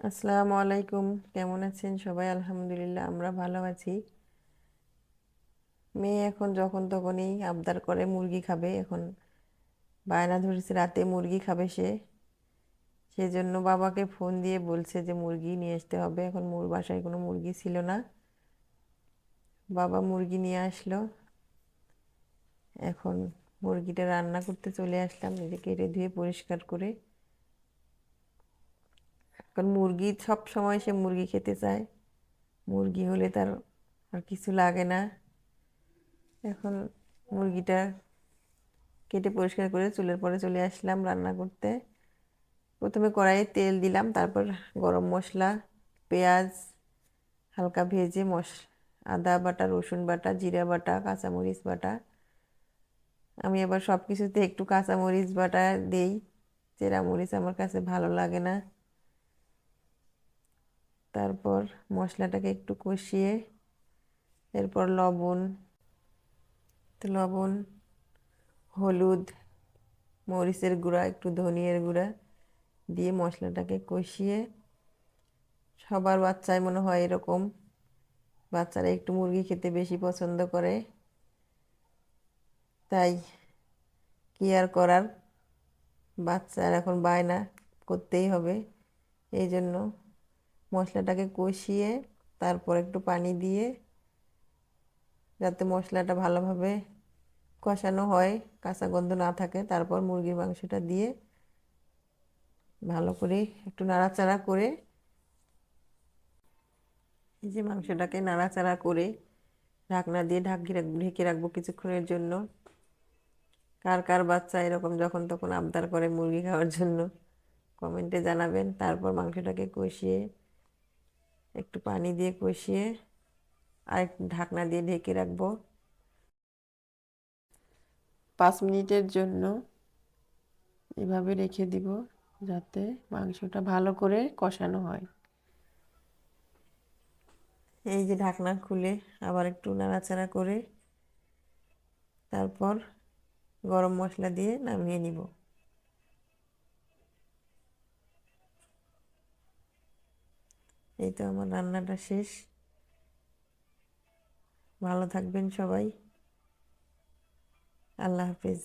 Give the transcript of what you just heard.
আসসালামু আলাইকুম। কেমন আছেন সবাই? আলহামদুলিল্লাহ, আমরা ভালো আছি। মেয়ে এখন যখন তখনই আবদার করে মুরগি খাবে, এখন বায়না ধরেছে রাতে মুরগি খাবে সে। সেজন্য বাবাকে ফোন দিয়ে বলছে যে মুরগি নিয়ে আসতে হবে। এখন মোর বাসায় কোনো মুরগি ছিল না। বাবা মুরগি নিয়ে আসলো। এখন মুরগিটা রান্না করতে চলে আসলাম নিজে কেটে ধুয়ে পরিষ্কার করে। কারণ মুরগি সব সময় সে মুরগি খেতে চায়। মুরগি হলে তার আর কিছু লাগে না। এখন মুরগিটা কেটে পরিষ্কার করে চুলের পরে চলে আসলাম রান্না করতে। প্রথমে কড়াইয়ে তেল দিলাম, তারপর গরম মশলা, পেঁয়াজ, হালকা ভেজে মশ, আদা বাটা, রসুন বাটা, জিরা বাটা, কাঁচামরিচ বাটা। আমি আবার সব কিছুতে একটু কাঁচামরিচ বাটা দেই। চেরা মরিচ আমার কাছে ভালো লাগে না। তারপর মশলাটাকে একটু কষিয়ে এরপর লবণ লবণ, হলুদ, মরিচের গুঁড়া, একটু ধনিয়ার গুঁড়া দিয়ে মশলাটাকে কষিয়ে সবার বাচ্চায় মনে হয় এরকম। বাচ্চারা একটু মুরগি খেতে বেশি পছন্দ করে। তাই কি আর করার? বাচ্চার এখন বায়না করতেই হবে। এই জন্য মশলাটাকে কষিয়ে তারপর একটু পানি দিয়ে যাতে মশলাটা ভালোভাবে কষানো হয়, কাঁচা গন্ধ না থাকে, তারপর মুরগির মাংসটা দিয়ে ভালো করে একটু নাড়াচাড়া করে এই যে মাংসটাকে নাড়াচাড়া করে ঢাকনা দিয়ে ঢাকি ঢেকে রাখব কিছুক্ষণের জন্য। কার কার বাচ্চা এরকম যখন তখন আবদার করে মুরগি খাওয়ার জন্য, কমেন্টে জানাবেন। তারপর মাংসটাকে কষিয়ে একটু পানি দিয়ে কষিয়ে আর একটু ঢাকনা দিয়ে ঢেকে রাখব। পাঁচ মিনিটের জন্য এভাবে রেখে দিব যাতে মাংসটা ভালো করে কষানো হয়। এই যে ঢাকনা খুলে আবার একটু নাড়াচাড়া করে তারপর গরম মশলা দিয়ে নামিয়ে নিব। এই তো আমার রান্নাটা শেষ। ভালো থাকবেন সবাই। আল্লাহ হাফিজ।